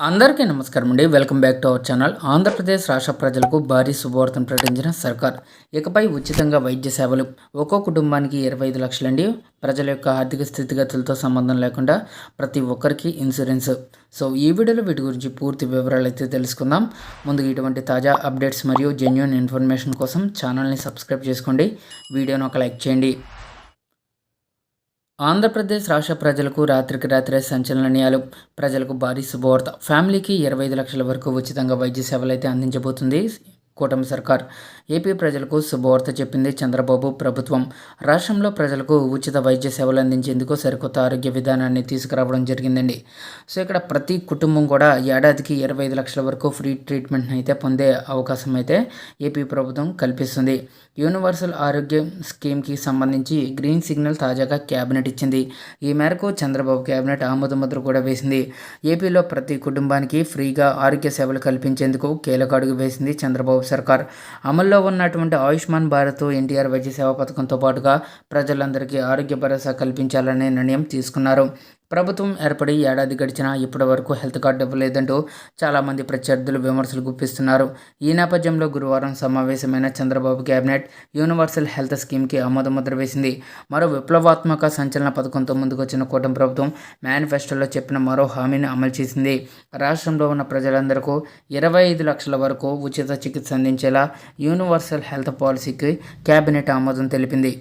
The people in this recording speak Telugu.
అందరికీ నమస్కారం అండి. Welcome back to our channel. Andhra Pradesh రాష్ట్ర ప్రజలకు భారీ శుభవార్తను ప్రకటించిన సర్కార్. ఇకపై ఉచితంగా వైద్య సేవలు ఒక్కో కుటుంబానికి ఇరవై ఐదు లక్షలండి. ప్రజల యొక్క ఆర్థిక స్థితిగతులతో సంబంధం లేకుండా ప్రతి ఒక్కరికి ఇన్సూరెన్స్. సో ఈ వీడియోలో వీటి గురించి పూర్తి వివరాలు అయితే తెలుసుకుందాం. ముందుగా ఇటువంటి తాజా అప్డేట్స్ మరియు జెన్యున్ ఇన్ఫర్మేషన్ కోసం ఛానల్ని సబ్స్క్రైబ్ చేసుకోండి. వీడియోను ఒక లైక్ చేయండి. ఆంధ్రప్రదేశ్ రాష్ట్ర ప్రజలకు రాత్రికి రాత్రే సంచలనాలు ప్రజలకు భారీ శుభవార్త. ఫ్యామిలీకి ఇరవై ఐదు లక్షల వరకు ఉచితంగా వైద్య సేవలు అయితే అందించబోతుంది. కూటమి సర్కార్. ఏపీ ప్రజలకు శుభవార్త చెప్పింది చంద్రబాబు ప్రభుత్వం. రాష్ట్రంలో ప్రజలకు ఉచిత వైద్య సేవలు అందించేందుకు సరికొత్త ఆరోగ్య విధానాన్ని తీసుకురావడం జరిగిందండి. సో ఇక్కడ ప్రతి కుటుంబం కూడా ఏడాదికి ఇరవై ఐదు లక్షల వరకు ఫ్రీ ట్రీట్మెంట్ని అయితే పొందే అవకాశం అయితే ఏపీ ప్రభుత్వం కల్పిస్తుంది. యూనివర్సల్ ఆరోగ్య స్కీమ్కి సంబంధించి గ్రీన్ సిగ్నల్ తాజాగా క్యాబినెట్ ఇచ్చింది. ఈ మేరకు చంద్రబాబు క్యాబినెట్ ఆమోద ముద్ర కూడా వేసింది. ఏపీలో ప్రతి కుటుంబానికి ఫ్రీగా ఆరోగ్య సేవలు కల్పించేందుకు కీలక అడుగు వేసింది చంద్రబాబు సర్కార్. అమల్లో ఉన్నటువంటి ఆయుష్మాన్ భారత్ ఎన్టీఆర్ వైద్య సేవా పథకంతో పాటుగా ప్రజలందరికీ ఆరోగ్య భరోసా కల్పించాలనే నిర్ణయం తీసుకున్నారు. ప్రభుత్వం ఏర్పడి ఏడాది గడిచినా ఇప్పటి వరకు హెల్త్ కార్డు ఇవ్వలేదంటూ చాలామంది ప్రత్యర్థులు విమర్శలు గుప్పిస్తున్నారు. ఈ నేపథ్యంలో గురువారం సమావేశమైన చంద్రబాబు కేబినెట్ యూనివర్సల్ హెల్త్ స్కీమ్కి ఆమోదముద్ర వేసింది. మరో విప్లవాత్మక సంచలన పథకంతో ముందుకొచ్చిన కూటమి ప్రభుత్వం మేనిఫెస్టోలో చెప్పిన మరో హామీని అమలు చేసింది. రాష్ట్రంలో ఉన్న ప్రజలందరికీ ఇరవై ఐదు లక్షల వరకు ఉచిత చికిత్స అందించేలా యూనివర్సల్ హెల్త్ పాలసీకి కేబినెట్ ఆమోదం తెలిపింది.